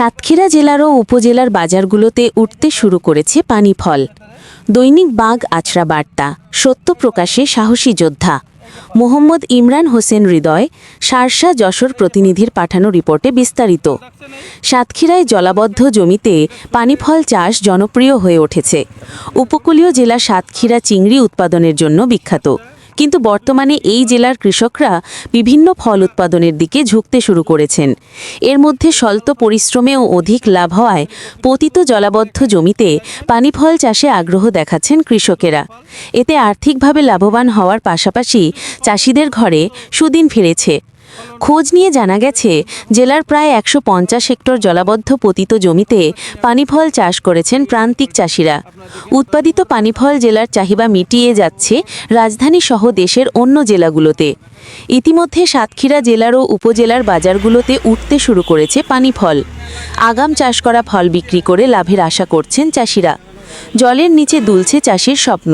সাতক্ষীরা জেলার ও উপজেলার বাজারগুলোতে উঠতে শুরু করেছে পানি ফল দৈনিক বাঘ আছড়া বার্তা, সত্য প্রকাশে সাহসী যোদ্ধা। মোহাম্মদ ইমরান হোসেন হৃদয় সারসা যশোর প্রতিনিধির পাঠানো রিপোর্টে বিস্তারিত। সাতক্ষীরায় জলাবদ্ধ জমিতে পানিফল চাষ জনপ্রিয় হয়ে উঠেছে। উপকূলীয় জেলা সাতক্ষীরা চিংড়ি উৎপাদনের জন্য বিখ্যাত। কিন্তু বর্তমানে এই জেলার কৃষকরা বিভিন্ন ফল উৎপাদনের দিকে ঝুঁকতে শুরু করেছেন। এর মধ্যে স্বল্প পরিশ্রমে ও অধিক লাভ হওয়ায় পতিত জলাবদ্ধ জমিতে পানি ফল চাষে আগ্রহ দেখাচ্ছেন কৃষকেরা। এতে আর্থিকভাবে লাভবান হওয়ার পাশাপাশি চাষিদের ঘরে সুদিন ফিরেছে। খোঁজ নিয়ে জানা গেছে, জেলার প্রায় একশো পঞ্চাশ হেক্টর জলাবদ্ধ পতিত জমিতে পানিফল চাষ করেছেন প্রান্তিক চাষিরা। উৎপাদিত পানিফল জেলার চাহিদা মিটিয়ে যাচ্ছে রাজধানী সহ দেশের অন্য জেলাগুলোতে। ইতিমধ্যে সাতক্ষীরা জেলার ও উপজেলার বাজারগুলোতে উঠতে শুরু করেছে পানিফল। আগাম চাষ করা ফল বিক্রি করে লাভের আশা করছেন চাষিরা। জলের নিচে দুলছে চাষির স্বপ্ন।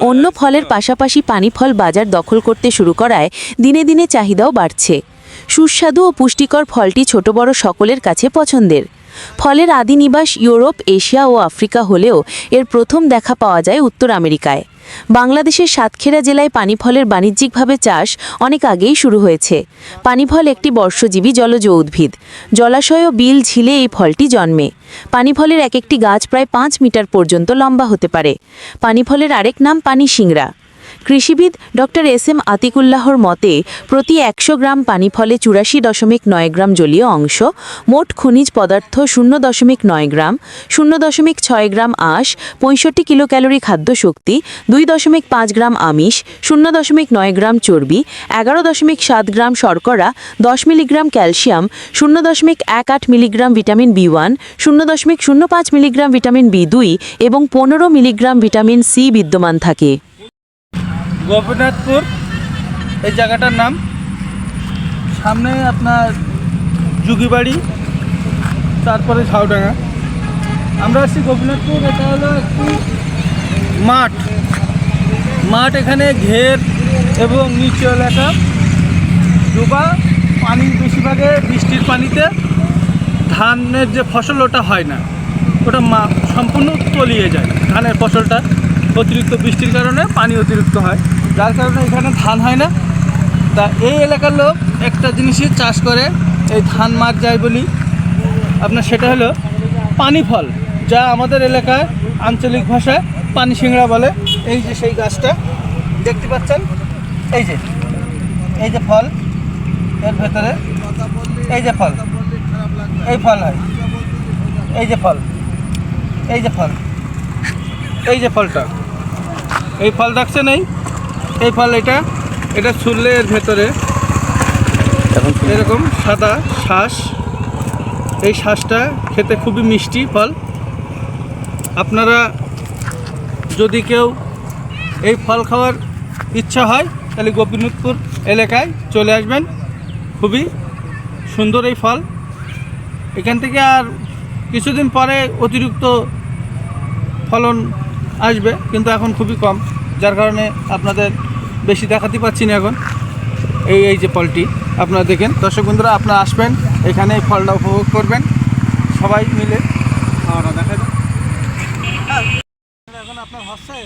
অন্য ফলের পাশাপাশি পানি ফল বাজার দখল করতে শুরু করায় দিনে দিনে চাহিদাও বাড়ছে। সুস্বাদু ও পুষ্টিকর ফলটি ছোট বড় সকলের কাছে পছন্দের। ফলের আদি নিবাস ইউরোপ, এশিয়া ও আফ্রিকা হলেও এর প্রথম দেখা পাওয়া যায় উত্তর আমেরিকায়। বাংলাদেশের সাতক্ষীরা জেলায় পানিফলের বাণিজ্যিকভাবে চাষ অনেক আগেই শুরু হয়েছে। পানিফল একটি বর্ষজীবী জলজ উদ্ভিদ। জলাশয় ও বিল ঝিলে এই ফলটি জন্মে। পানিফলের এক একটি গাছ প্রায় পাঁচ মিটার পর্যন্ত লম্বা হতে পারে। পানিফলের আরেক নাম পানি সিংড়া কৃষিবিদ ডক্টর এস এম আতিকুল্লাহর মতে, প্রতি একশো গ্রাম পানি ফলে চুরাশি দশমিক নয় গ্রাম জলীয় অংশ, মোট খনিজ পদার্থ শূন্য দশমিক নয় গ্রাম, শূন্য দশমিক ছয় গ্রাম আঁশ, পঁয়ষট্টি কিলো ক্যালোরি খাদ্য শক্তি, দুই দশমিক পাঁচ গ্রাম আমিষ, শূন্য দশমিক নয় গ্রাম চর্বি, এগারো দশমিক সাত গ্রাম শর্করা, দশ মিলিগ্রাম ক্যালসিয়াম, শূন্য দশমিক এক আট মিলিগ্রাম ভিটামিন বি ওয়ান, শূন্য দশমিক শূন্য পাঁচ মিলিগ্রাম ভিটামিন বি দুই এবং পনেরো মিলিগ্রাম ভিটামিন সি বিদ্যমান থাকে। গোপীনাথপুর। এই জায়গাটার নাম। সামনে আপনার যুগিবাড়ি, তারপরে ঝাউডাঙ্গা। আমরা আসছি গোপীনাথপুর, এটা হলো একটি মাঠ। মাঠ এখানে ঘের এবং নিচু এলাকা। ডোবা, পানি বেশিরভাগে বৃষ্টির পানিতে। ধানের যে ফসল, ওটা হয় না। ওটা সম্পূর্ণ তলিয়ে যায় ধানের ফসলটা। অতিরিক্ত বৃষ্টির কারণে পানি অতিরিক্ত হয়। যার কারণে এখানে ধান হয় না। তা এই এলাকার লোক একটা জিনিসই চাষ করে, এই ধান মার যায় বলি। আপনার সেটা হলো পানি ফল, যা আমাদের এলাকায় আঞ্চলিক ভাষায় পানি সিংড়া বলে। এই যে সেই গাছটা, দেখতে পাচ্ছেন? এই যে এই যে ফল, এর ভেতরে এই যে ফল, এই ফল হয়। এই যে ফল, এই যে ফল। এই যে ফলটা। এই ফল দেখছেন এই এই ফল এটা এটা ছুললে এর ভেতরে এরকম সাদা শ্বাস এই শ্বাসটা খেতে খুবই মিষ্টি ফল। আপনারা যদি কেউ এই ফল খাওয়ার ইচ্ছা হয় তাহলে গোপীনাথপুর এলাকায় চলে আসবেন। খুবই সুন্দর এই ফল। এখান থেকে আর কিছুদিন পরে অতিরিক্ত ফলন আসবে, কিন্তু এখন খুবই কম। যার কারণে আপনাদের বেশি দেখাতে পাচ্ছি না এখন। এই এই যে ফলটি, আপনারা দেখেন। দর্শক বন্ধুরা, আপনারা আসবেন, এখানে ফলটা উপভোগ করবেন। সবাই মিলে খাওয়াটা দেখা এখন আপনার হচ্ছে?